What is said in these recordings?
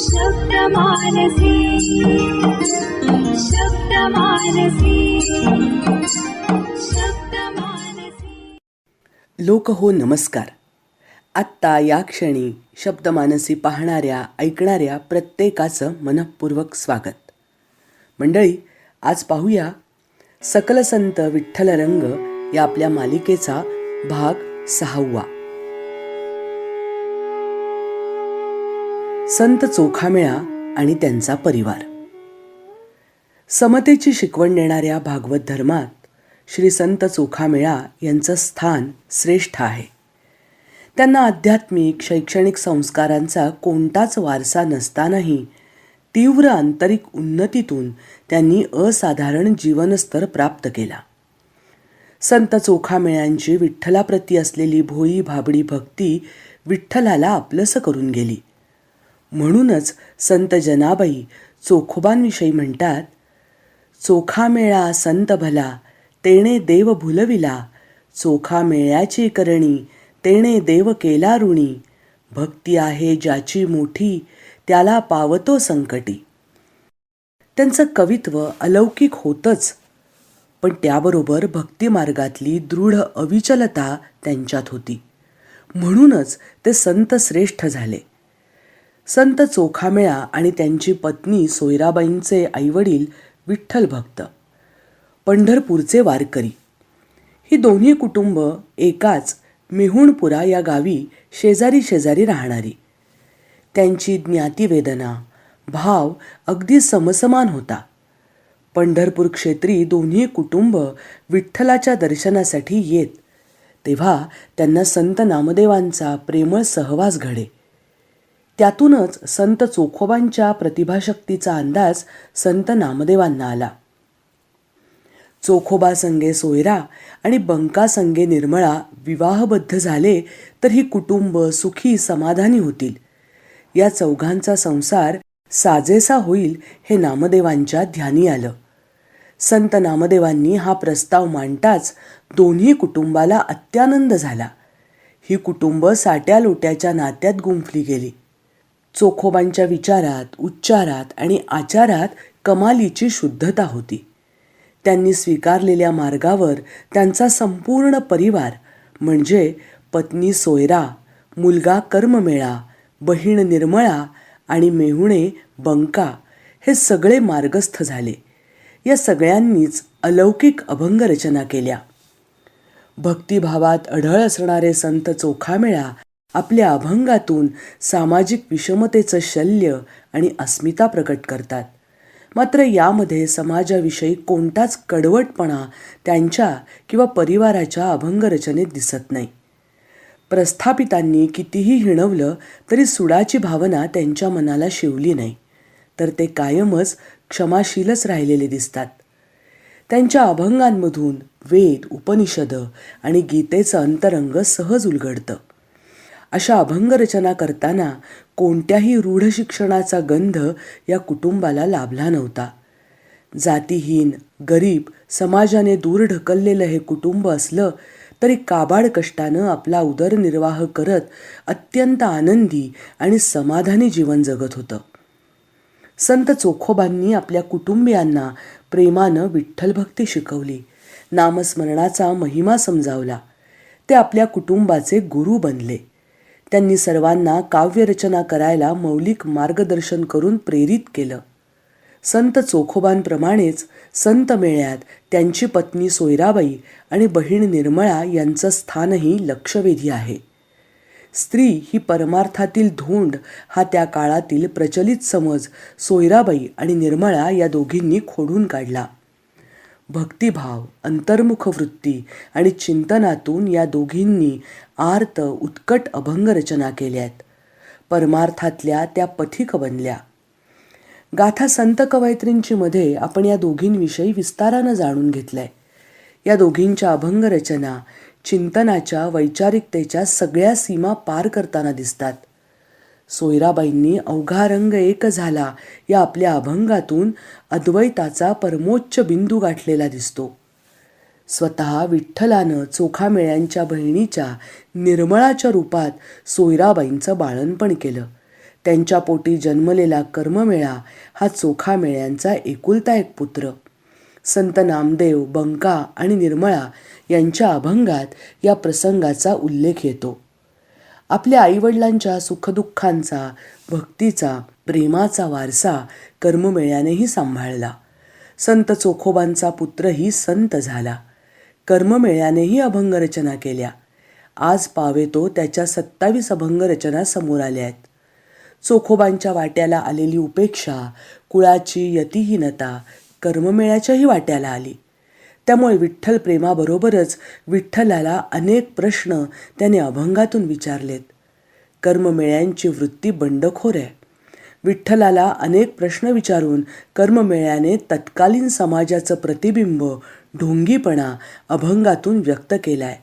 शब्दमानसी शब्द मानसी लोक हो नमस्कार. आत्ता या क्षणी शब्दमानसी पाहणाऱ्या ऐकणाऱ्या प्रत्येकाचं मनःपूर्वक स्वागत. मंडळी आज पाहूया सकल संत विठ्ठल रंग या आपल्या मालिकेचा भाग सहावा. संत चोखामेळा आणि त्यांचा परिवार. समतेची शिकवण देणाऱ्या भागवत धर्मात श्री संत चोखामेळा यांचं स्थान श्रेष्ठ आहे. त्यांना आध्यात्मिक शैक्षणिक संस्कारांचा कोणताच वारसा नसतानाही तीव्र आंतरिक उन्नतीतून त्यांनी असाधारण जीवनस्तर प्राप्त केला. संत चोखामेळ्यांची विठ्ठलाप्रती असलेली भोळी भाबडी भक्ती विठ्ठलाला आपलंसं करून गेली. म्हणूनच संत जनाबाई चोखोबांविषयी म्हणतात चोखा मेळा संत भला तेणे देव भुलविला. चोखा मेळ्याची करणी तेणे देव केला ऋणी. भक्ती आहे ज्याची मोठी त्याला पावतो संकटी. त्यांचं कवित्व अलौकिक होतंच पण त्याबरोबर भक्तिमार्गातली दृढ अविचलता त्यांच्यात होती. म्हणूनच ते संत श्रेष्ठ झाले. संत चोखामेळा आणि त्यांची पत्नी सोयराबाईंचे आईवडील विठ्ठल भक्त पंढरपूरचे वारकरी. ही दोन्ही कुटुंब एकाच मेहुणपुरा या गावी शेजारी शेजारी राहणारी. त्यांची ज्ञातिवेदना भाव अगदी समसमान होता. पंढरपूर क्षेत्री दोन्ही कुटुंब विठ्ठलाच्या दर्शनासाठी येत तेव्हा त्यांना संत नामदेवांचा प्रेमळ सहवास घडे. त्यातूनच संत चोखोबांच्या प्रतिभाशक्तीचा अंदाज संत नामदेवांना आला. चोखोबा संगे सोयरा आणि बंका संगे निर्मळा विवाहबद्ध झाले तर ही कुटुंब सुखी समाधानी होतील. या चौघांचा संसार साजेसा होईल हे नामदेवांच्या ध्यानी आलं. संत नामदेवांनी हा प्रस्ताव मांडताच दोन्ही कुटुंबाला अत्यानंद झाला. ही कुटुंब साट्या लोट्याच्या नात्यात गुंफली गेली. चोखोबांच्या विचारात उच्चारात आणि आचारात कमालीची शुद्धता होती. त्यांनी स्वीकारलेल्या मार्गावर त्यांचा संपूर्ण परिवार म्हणजे पत्नी सोयरा मुलगा कर्ममेळा बहीण निर्मळा आणि मेहुणे बंका हे सगळे मार्गस्थ झाले. या सगळ्यांनीच अलौकिक अभंग रचना केल्या. भक्तिभावात अढळ असणारे संत चोखामेळा आपल्या अभंगातून सामाजिक विषमतेचं शल्य आणि अस्मिता प्रकट करतात. मात्र यामध्ये समाजाविषयी कोणताच कडवटपणा त्यांच्या किंवा परिवाराच्या अभंगरचनेत दिसत नाही. प्रस्थापितांनी कितीही हिणवलं तरी सुडाची भावना त्यांच्या मनाला शिवली नाही. तर ते कायमच क्षमाशीलच राहिलेले दिसतात. त्यांच्या अभंगांमधून वेद उपनिषद आणि गीतेचं अंतरंग सहज उलगडतं. अशा अभंग रचना करताना कोणत्याही रूढ शिक्षणाचा गंध या कुटुंबाला लाभला नव्हता. जातीहीन गरीब समाजाने दूर ढकललेलं हे कुटुंब असलं तरी काबाड कष्टानं आपला उदरनिर्वाह करत अत्यंत आनंदी आणि समाधानी जीवन जगत होतं. संत चोखोबांनी आपल्या कुटुंबियांना प्रेमानं विठ्ठलभक्ती शिकवली नामस्मरणाचा महिमा समजावला. ते आपल्या कुटुंबाचे गुरु बनले. त्यांनी सर्वांना काव्यरचना करायला मौलिक मार्गदर्शन करून प्रेरित केलं. संत चोखोबांप्रमाणेच संत मेळ्यात त्यांची पत्नी सोयराबाई आणि बहीण निर्मळा यांचं स्थानही लक्षवेधी आहे. स्त्री ही परमार्थातील धोंड हा त्या काळातील प्रचलित समज सोयराबाई आणि निर्मळा या दोघींनी खोडून काढला. भक्तिभाव अंतर्मुख वृत्ती आणि चिंतनातून या दोघींनी आर्त उत्कट अभंग रचना केल्यात परमार्थातल्या त्या पथिक बनल्या. गाथा संत कवयित्रींची मध्ये आपण या दोघींविषयी विस्तारानं जाणून घेतलंय. या दोघींच्या अभंग रचना चिंतनाच्या वैचारिकतेच्या सगळ्या सीमा पार करताना दिसतात. सोयराबाईंनी अवघा रंग एक झाला. या आपल्या अभंगातून अद्वैताचा परमोच्च बिंदू गाठलेला दिसतो. स्वतः विठ्ठलानं चोखामेळ्यांच्या बहिणीच्या निर्मळाच्या रूपात सोयराबाईंचं बाळणपण केलं. त्यांच्या पोटी जन्मलेला कर्ममेळा हा चोखामेळ्यांचा एकुलता एक पुत्र. संत नामदेव बंका आणि निर्मळा यांच्या अभंगात या प्रसंगाचा उल्लेख येतो. आपल्या आईवडिलांच्या सुखदुःखांचा भक्तीचा प्रेमाचा वारसा कर्ममेळ्यानेही सांभाळला. संत चोखोबांचा पुत्रही संत झाला. कर्ममेळ्यानेही अभंगरचना केल्या. आज पावेतो त्याच्या सत्तावीस अभंगरचना समोर आल्या आहेत. चोखोबांच्या वाट्याला आलेली उपेक्षा कुळाची यतिहीनता कर्ममेळ्याच्याही वाट्याला आली. त्यामुळे विठ्ठल प्रेमाबरोबरच विठ्ठलाला अनेक प्रश्न त्याने अभंगातून विचारलेत. कर्ममेळ्यांची वृत्ती बंडखोर आहे. विठ्ठलाला अनेक प्रश्न विचारून कर्ममेळ्याने तत्कालीन समाजाचं प्रतिबिंब ढोंगीपणा अभंगातून व्यक्त केलाय.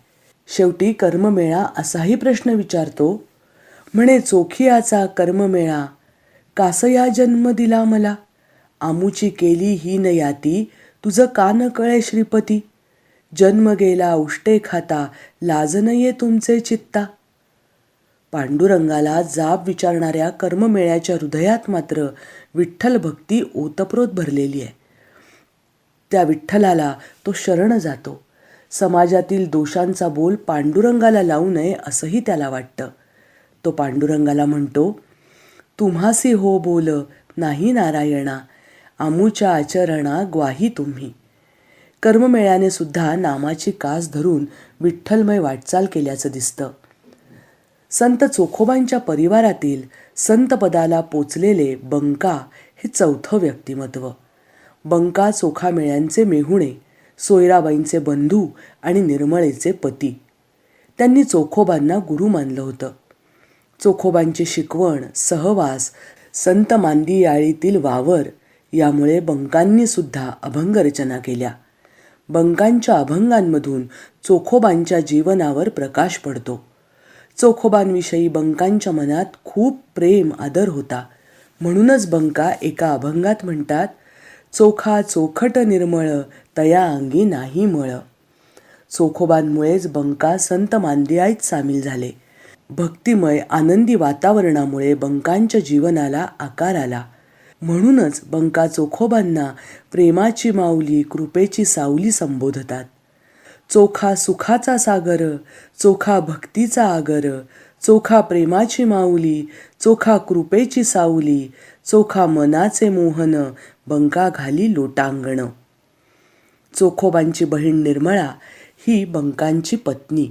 शेवटी कर्ममेळा असाही प्रश्न विचारतो म्हणे चोखियाचा कर्ममेळा कासया जन्म दिला मला? आमुची केली ही न याती तुझं का न कळे श्रीपती. जन्म गेला उष्टे खाता लाजन ये तुमचे चित्ता. पांडुरंगाला जाब विचारणाऱ्या कर्ममेळ्याच्या हृदयात मात्र विठ्ठल भक्ती ओतप्रोत भरलेली आहे. त्या विठ्ठलाला तो शरण जातो. समाजातील दोषांचा बोल पांडुरंगाला लावू नये असंही त्याला वाटतं. तो पांडुरंगाला म्हणतो तुम्हासी हो बोल नाही नारायणा आमूच्या आचरणा ग्वाही तुम्ही. कर्ममेळ्याने सुद्धा नामाची कास धरून विठ्ठलमय वाटचाल केल्याचं दिसतं. संत चोखोबांच्या परिवारातील संतपदाला पोचलेले बंका हे चौथं व्यक्तिमत्व. बंका चोखामेळ्यांचे मेहुणे सोयराबाईंचे बंधू आणि निर्मळेचे पती. त्यांनी चोखोबांना गुरु मानलं होतं. चोखोबांची शिकवण सहवास संत मांदियाळीतील वावर यामुळे बंकांनी सुद्धा अभंगरचना केल्या. बंकांच्या अभंगांमधून चोखोबांच्या जीवनावर प्रकाश पडतो. चोखोबांविषयी बंकांच्या मनात खूप प्रेम आदर होता. म्हणूनच बंका एका अभंगात म्हणतात चोखा चोखट निर्मळ तया अंगी नाही मळ. चोखोबांमुळेच बंका संत मांदियाईत सामील झाले. भक्तिमय आनंदी वातावरणामुळे बंकांच्या जीवनाला आकार आला. म्हणूनच बंका चोखोबांना प्रेमाची माऊली कृपेची सावली संबोधतात. चोखा सुखाचा सागर चोखा भक्तीचा आगर चोखा प्रेमाची माऊली चोखा कृपेची सावली चोखा मनाचे मोहन बंका घाली लोटांगण. चोखोबांची बहीण निर्मळा ही बंकांची पत्नी.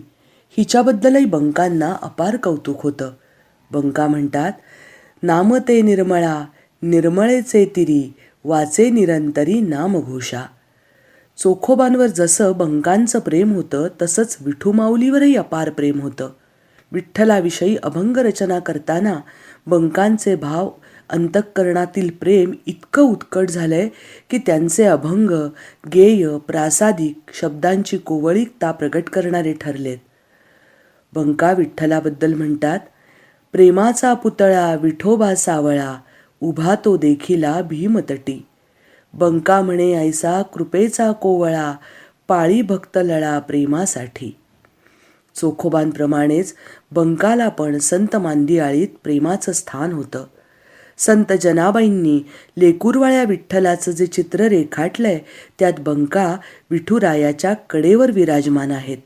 हिच्याबद्दलही बंकांना अपार कौतुक होतं. बंका म्हणतात नाम ते निर्मळा निर्मळेचे तिरी वाचे निरंतरी नामघोषा. चोखोबांवर जसं बंकांचं प्रेम होतं तसंच विठुमाऊलीवरही अपार प्रेम होतं. विठ्ठलाविषयी अभंग रचना करताना बंकांचे भाव अंतःकरणातील प्रेम इतकं उत्कट झालंय की त्यांचे अभंग गेय प्रासादिक शब्दांची कोवळिकता प्रकट करणारे ठरलेत. बंका विठ्ठलाबद्दल म्हणतात प्रेमाचा पुतळा विठोबा सावळा उभा तो देखिला भीमतटी. बंका म्हणे ऐसा कृपेचा कोवळा पाळी भक्त लळा प्रेमासाठी. चोखोबांप्रमाणेच बंकाला पण संत मांदियाळीत प्रेमाचं स्थान होतं. संत जनाबाईंनी लेकूरवाळ्या विठ्ठलाचं जे चित्र रेखाटलंय त्यात बंका विठुरायाच्या कडेवर विराजमान आहेत.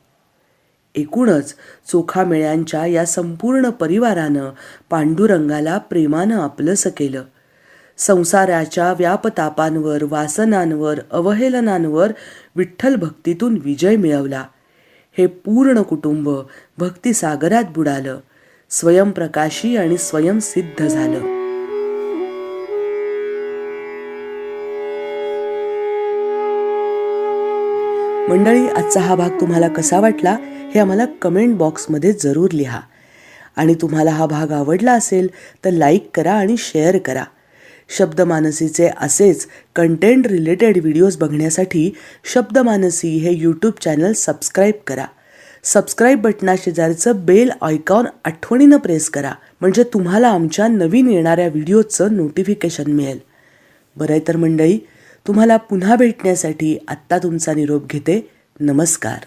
एकूणच चोखामेळ्यांच्या या संपूर्ण परिवारानं पांडुरंगाला प्रेमानं आपलंसं केलं. संसाराच्या व्यापतापांवर वासनांवर अवहेलनांवर विठ्ठल भक्तीतून विजय मिळवला. हे पूर्ण कुटुंब भक्तिसागरात बुडालं. स्वयंप्रकाशी आणि स्वयंसिद्ध झालं. मंडळी आजचा हा भाग तुम्हाला कसा वाटला? हे आम्हाला कमेंट बॉक्समध्ये जरूर लिहा. आणि तुम्हाला हा भाग आवडला असेल तर लाईक करा आणि शेअर करा. शब्दमानसीचे असेच कंटेंट रिलेटेड व्हिडिओज बघण्यासाठी शब्दमानसी हे यूट्यूब चॅनल सबस्क्राईब करा. सबस्क्राईब बटनाशेजारचं बेल आयकॉन आठवणीनं प्रेस करा. म्हणजे तुम्हाला आमच्या नवीन येणाऱ्या व्हिडिओचं नोटिफिकेशन मिळेल. बरं तर मंडळी तुम्हाला पुन्हा भेटण्यासाठी आत्ता तुमचा निरोप घेते. नमस्कार.